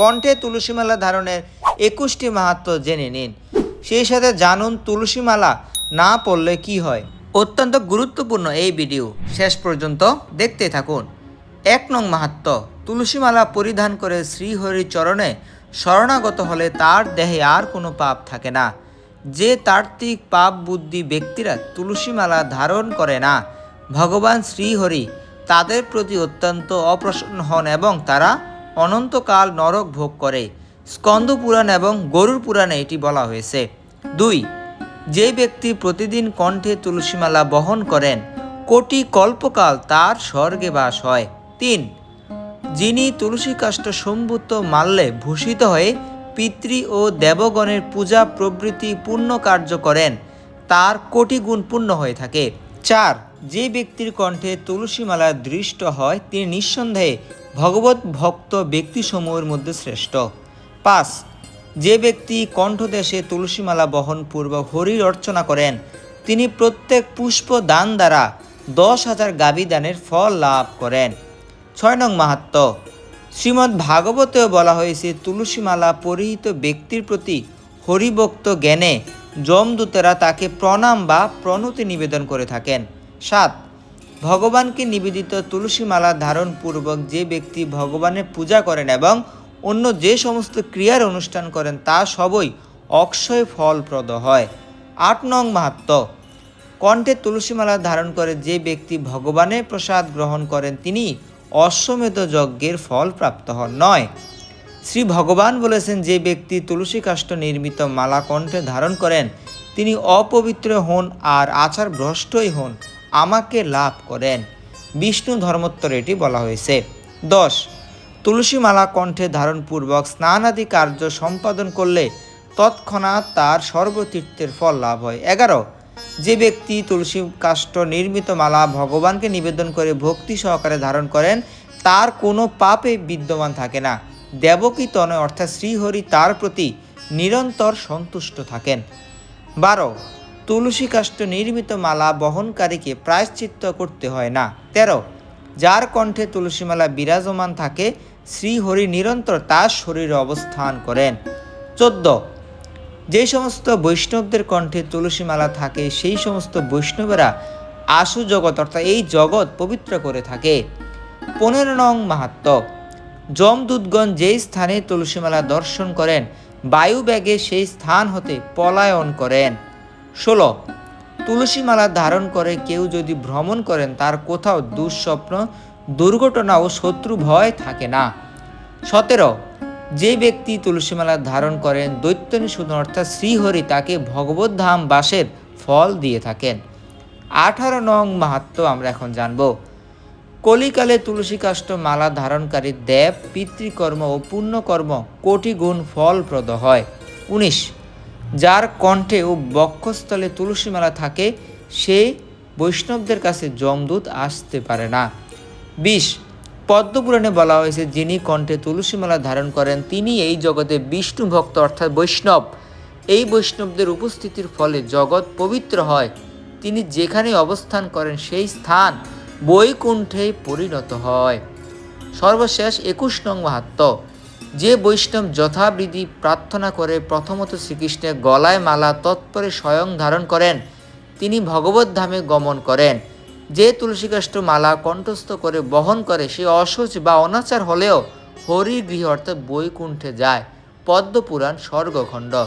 কণ্ঠে তুলসীমালা ধারণের একুশটি মাহাত্ম জেনে নিন। সেই সাথে জানুন তুলসীমালা না পড়লে কি হয়। অত্যন্ত গুরুত্বপূর্ণ এই ভিডিও। শেষ পর্যন্ত দেখতে থাকুন। এক নং মাহাত্ম, তুলসীমালা পরিধান করে শ্রীহরির চরণে শরণাগত হলে তার দেহে আর কোনো পাপ থাকে না। যে তার্কিক পাপ বুদ্ধি ব্যক্তিরা তুলসীমালা ধারণ করে না, ভগবান শ্রীহরি তাদের প্রতি অত্যন্ত অপ্রসন্ন হন এবং তারা অনন্তকাল নরক ভোগ করে। স্কন্দ পুরাণ এবং গরুর পুরাণে এটি বলা হয়েছে। দুই, যে ব্যক্তি প্রতিদিন কণ্ঠে তুলসীমালা বহন করেন, কোটি কল্পকাল তার স্বর্গে বাস হয়। তিন, যিনি তুলসী কাষ্ঠ সম্ভূত মাল্যে ভূষিত হয়ে পিতৃ ও দেবগণের পূজা প্রভৃতি পূর্ণ কার্য করেন, তার কোটি গুণ পূর্ণ হয়ে থাকে। চার, যে ব্যক্তির কণ্ঠে তুলসীমালা দৃষ্ট হয়, তিনি নিঃসন্দেহে ভগবত ভক্ত ব্যক্তিসমূহের মধ্যে শ্রেষ্ঠ। পাঁচ, যে ব্যক্তি কণ্ঠদেশে তুলসীমালা বহন পূর্বক হরির অর্চনা করেন, তিনি প্রত্যেক পুষ্প দান দ্বারা দশ হাজার গাভী দানের ফল লাভ করেন। ছয় নং মাহাত্ম, শ্রীমদ্ ভাগবতেও বলা হয়েছে, তুলসীমালা পরিহিত ব্যক্তির প্রতি হরিভক্ত জ্ঞানে যমদূতেরা তাকে প্রণাম বা প্রণতি নিবেদন করে থাকেন। সাত ভগবানকে নিবেদিত তুলসীমালা ধারণ পূর্বক যে ব্যক্তি ভগবানের পূজা করেন এবং অন্য যে সমস্ত ক্রিয়ার অনুষ্ঠান করেন, তা সবই অক্ষয় ফলপ্রদ হয়। আট নং মাহাত্ম। কণ্ঠে তুলসীমালা ধারণ করে যে ব্যক্তি ভগবানের প্রসাদ গ্রহণ করেন, তিনি অশ্বমেধ যজ্ঞের ফল প্রাপ্ত হন। নয়। শ্রী ভগবান বলেছেন, যে ব্যক্তি তুলসী কাষ্ঠ নির্মিত মালা কণ্ঠে ধারণ করেন, তিনি অপবিত্র হন আর আচার ভ্রষ্টই হন। আমাকে লাভ করেন। বিষ্ণু ধর্মোত্তর এটি বলা হয়েছে। দশ, তুলসীমালা কণ্ঠে ধারণপূর্বক স্নানাদি কার্য সম্পাদন করলে তৎক্ষণাৎ তার সর্বতীর্থের ফল লাভ হয়। এগারো, যে ব্যক্তি তুলসী কাষ্ঠ নির্মিত মালা ভগবানকে নিবেদন করে ভক্তি সহকারে ধারণ করেন, তার কোনো পাপে বিদ্যমান থাকে না। দেবকী তনয় অর্থাৎ শ্রীহরি তার প্রতি নিরন্তর সন্তুষ্ট থাকেন। বারো তুলসী কাষ্ঠ নির্মিত মালা বহনকারীকে প্রায়শ্চিত্ত করতে হয় না। তেরো, যার কণ্ঠে তুলসীমালা বিরাজমান থাকে, শ্রীহরি নিরন্তর তার শরীরে অবস্থান করেন। চোদ্দ, যে সমস্ত বৈষ্ণবদের কণ্ঠে তুলসীমালা থাকে, সেই সমস্ত বৈষ্ণবেরা আশু জগৎ, অর্থাৎ এই জগৎ পবিত্র করে থাকে। পনেরো নং মাহাত্ম যমদূতগণ যেই স্থানে তুলসীমালা দর্শন করেন বায়ু ব্যাগে সেই স্থান হতে পলায়ন করেন। ষোলো, তুলসীমালা ধারণ করে কেউ যদি ভ্রমণ করেন, তার কোথাও দুঃস্বপ্ন, দুর্ঘটনা ও শত্রু ভয় থাকে না। সতেরো, যে ব্যক্তি তুলসীমালা ধারণ করেন দৈত্য দৈত্যনিষূদন অর্থাৎ শ্রীহরি তাকে ভগবত ধাম বাসের ফল দিয়ে থাকেন। আঠারো নং মাহাত্ম আমরা এখন জানব। কলিকালে তুলসী কাষ্ঠ মালা ধারণকারী দেব পিতৃকর্ম ও পুণ্যকর্ম কোটি গুণ ফলপ্রদ হয়। উনিশ যার কণ্ঠে ও বক্ষস্থলে তুলসী মালা থাকে, সে বৈষ্ণবদের কাছে যমদূত আসতে পারে না। বিশ, পদ্মপুরাণে বলা হয়েছে, যিনি কণ্ঠে তুলসীমালা ধারণ করেন, তিনি এই জগতে বিষ্ণু ভক্ত, অর্থাৎ বৈষ্ণব। এই বৈষ্ণবদের উপস্থিতির ফলে জগৎ পবিত্র হয়। তিনি যেখানে অবস্থান করেন, সেই স্থান বৈকুণ্ঠে পরিণত হয়। সর্বশেষ একুশ নং মাহাত্ম যে বৈষ্ণব যথাবিধি প্রার্থনা করে প্রথমত শ্রীকৃষ্ণের গলায় মালা তৎপরে স্বয়ং ধারণ করেন, তিনি ভগবত ধামে গমন করেন। যে তুলসীকাষ্ট মালা কণ্ঠস্থ করে বহন করে, সে অসুচ বা অনাচার হলেও হরি গৃহ অর্থাৎ বৈকুণ্ঠে যায়। পদ্মপুরাণ স্বর্গখণ্ড।